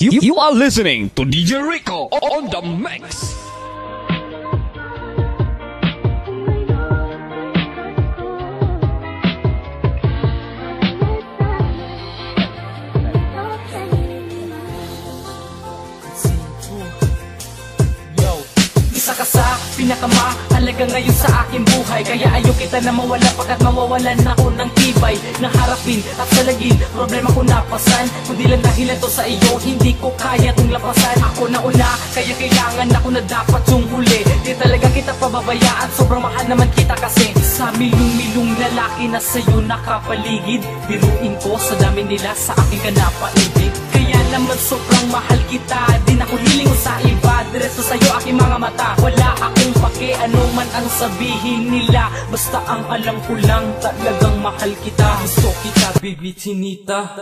You, you are listening to DJ Rico on the mix. Isa ka sa pinakamahalaga ngayon sa aking buhay. Kaya ayaw kita na mawala pagkat mawawalan ako ng tibay Na harapin at salagin, problema ko napasan Kundi lang dahil ito sa iyo, hindi ko kaya itong lapasan. Ako na una, kaya kailangan ako na dapat yung huli Di talaga kita pababayaan, sobrang mahal naman kita kasi. Sa milong-milong lalaki na sa'yo nakapaligid Biruin ko sa dami nila sa aking ka napaibig Kaya naman sobrang mahal kita. Di na ko hiling sa iba. Diretso sa'yo aking mga mata. Wala akong pake. Ano man ang sabihin nila. Basta ang alam ko lang Talagang mahal kita. Gusto kita baby chinita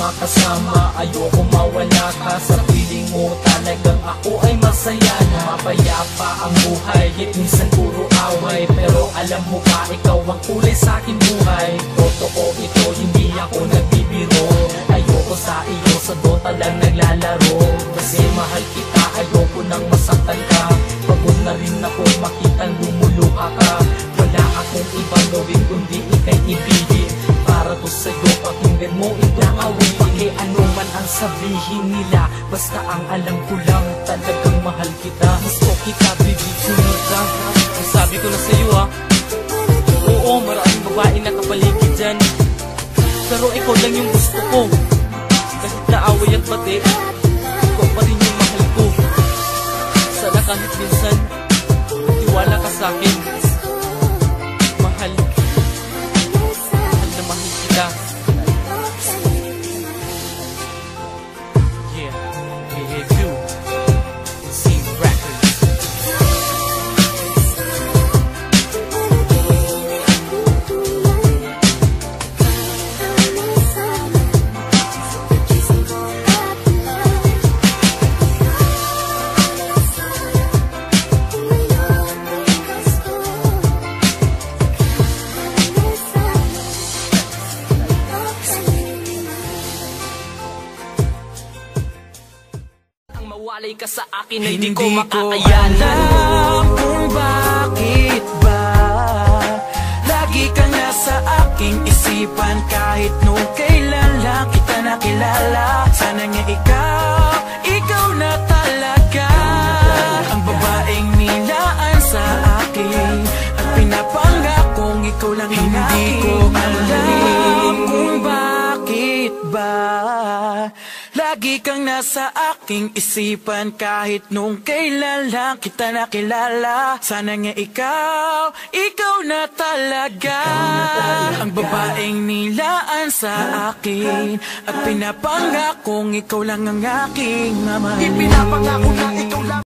makasama. Ayoko mawala ka Sa piling mo. Talagang ako ay masaya na Mapayapa ang buhay. Hit minsan puro away Pero alam mo ba ikaw ang kulay sa aking buhay. Totoo ito hindi ako nagbibiro. Ayoko sa iyo sa dota lang naglalaro. Kasi mahal kita ayoko nang masaktan ka. Pagod na rin ako makitang lumuluha ka. Wala akong ibang gawin kundi ikay ibigin Para to sa'yo. Pakinggan mo ito awin Pake ano man ang sabihin nila. Basta ang alam ko lang talagang mahal kita. Gusto kita baby sunita Ang sabi ko na sa'yo ha? Oo maraming babae na kapaligid dyan. Pero ikaw lang yung gusto ko. Kahit na away at pati Ikaw pa rin yung mahal ko. Sana kahit minsan Tiwala ka sa Ang mawalay ka sa akin ay di ko makakayanan. alam kung bakit ba. Lagi ka nga sa aking isipan. Kahit nung kailan lang kita nakilala. Sana nga ikaw, ikaw na talaga. Ang babaeng nilaan sa akin. At pinapangakong ikaw lang ang Hindi ko alam kung bakit ba Lagi kang nasa aking isipan. Kahit nung kailan lang kita nakilala. Sana nga ikaw, ikaw na talaga. Ang babaeng nilaan sa akin. At pinapangakong ikaw lang ang aking mamahalin. Ipinapangako na ikaw